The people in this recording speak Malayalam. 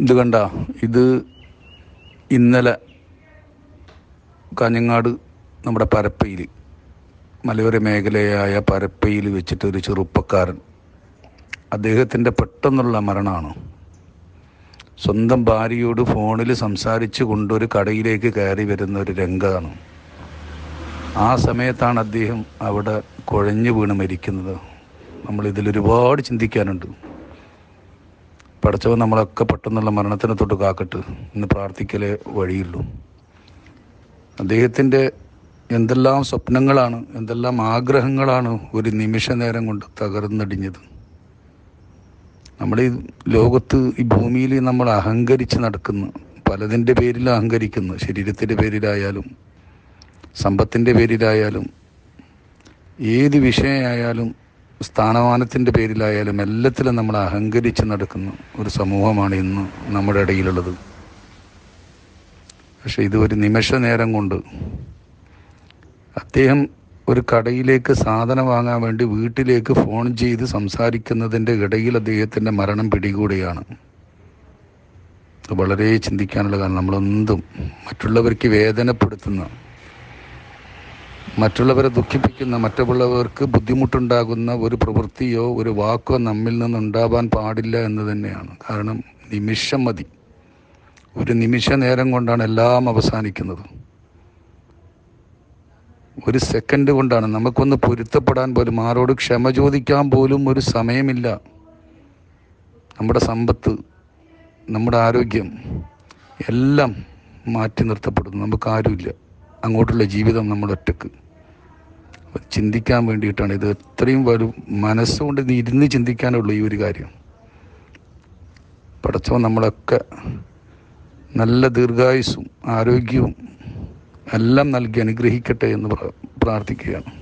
ഇത് കണ്ട ഇത് ഇന്നലെ കാഞ്ഞങ്ങാട് നമ്മുടെ പരപ്പയിൽ മലയോര മേഖലയായ പരപ്പയിൽ വെച്ചിട്ട് ഒരു ചെറുപ്പക്കാരൻ അദ്ദേഹത്തിന്റെ പെട്ടെന്നുള്ള മരണമാണ്. സ്വന്തം ഭാര്യയോട് ഫോണിൽ സംസാരിച്ചു കൊണ്ടൊരു കടയിലേക്ക് കയറി വരുന്ന ഒരു രംഗമാണ്. ആ സമയത്താണ് അദ്ദേഹം അവിടെ കുഴഞ്ഞു വീണ് മരിക്കുന്നത്. നമ്മൾ ഇതിൽ ഒരുപാട് ചിന്തിക്കാനുണ്ട്. പഠിച്ചവൻ നമ്മളൊക്കെ പെട്ടെന്നുള്ള മരണത്തിനെ തൊട്ട് കാക്കട്ട് ഇന്ന് പ്രാർത്ഥിക്കലേ വഴിയുള്ളൂ അദ്ദേഹത്തിന്റെ എന്തെല്ലാം സ്വപ്നങ്ങളാണ് എന്തെല്ലാം ആഗ്രഹങ്ങളാണ് ഒരു നിമിഷ നേരം കൊണ്ട് തകർന്നടിഞ്ഞത്. നമ്മുടെ ഈ ലോകത്ത് ഈ ഭൂമിയിൽ നമ്മൾ അഹങ്കരിച്ച് നടക്കുന്നു. പലതിന്റെ പേരിൽ അഹങ്കരിക്കുന്നു. ശരീരത്തിന്റെ പേരിലായാലും സമ്പത്തിന്റെ പേരിലായാലും ഏത് വിഷയമായാലും സ്ഥാനമാനത്തിന്റെ പേരിലായാലും എല്ലാത്തിലും നമ്മൾ അഹങ്കരിച്ച് നടക്കുന്ന ഒരു സമൂഹമാണ് ഇന്ന് നമ്മുടെ ഇടയിലുള്ളത്. പക്ഷെ ഇത് ഒരു നിമിഷ നേരം കൊണ്ട് അദ്ദേഹം ഒരു കടയിലേക്ക് സാധനം വാങ്ങാൻ വേണ്ടി വീട്ടിലേക്ക് ഫോൺ ചെയ്ത് സംസാരിക്കുന്നതിന്റെ ഇടയിൽ അദ്ദേഹത്തിന്റെ മരണം പിടികൂടിയാണ്. വളരെ ചിന്തിക്കാനുള്ള കാരണം നമ്മളെന്തും മറ്റുള്ളവർക്ക് വേദനപ്പെടുത്തുന്ന മറ്റുള്ളവരെ ദുഃഖിപ്പിക്കുന്ന മറ്റുള്ളവർക്ക് ബുദ്ധിമുട്ടുണ്ടാകുന്ന ഒരു പ്രവൃത്തിയോ ഒരു വാക്കോ നമ്മിൽ നിന്നുണ്ടാവാൻ പാടില്ല എന്ന് തന്നെയാണ്. കാരണം നിമിഷം മതി. ഒരു നിമിഷ നേരം കൊണ്ടാണ് എല്ലാം അവസാനിക്കുന്നത്. ഒരു സെക്കൻഡ് കൊണ്ടാണ്. നമുക്കൊന്ന് പൊരുത്തപ്പെടാൻ പോലും ആരോട് ക്ഷമ ചോദിക്കാൻ പോലും ഒരു സമയമില്ല. നമ്മുടെ സമ്പത്ത് നമ്മുടെ ആരോഗ്യം എല്ലാം മാറ്റി നിർത്തപ്പെടുന്നു. നമുക്ക് ആരുമില്ല. അങ്ങോട്ടുള്ള ജീവിതം നമ്മൾ ഒറ്റയ്ക്ക്. ചിന്തിക്കാൻ വേണ്ടിയിട്ടാണ്. ഇത് എത്രയും വരും മനസ്സുകൊണ്ട് ഇത് ഇരുന്ന് ചിന്തിക്കാനുള്ളൂ ഈ ഒരു കാര്യം. പടച്ചവൻ നമ്മളൊക്കെ നല്ല ദീർഘായുസ്സും ആരോഗ്യവും എല്ലാം നൽകി അനുഗ്രഹിക്കട്ടെ എന്ന് പ്രാർത്ഥിക്കുകയാണ്.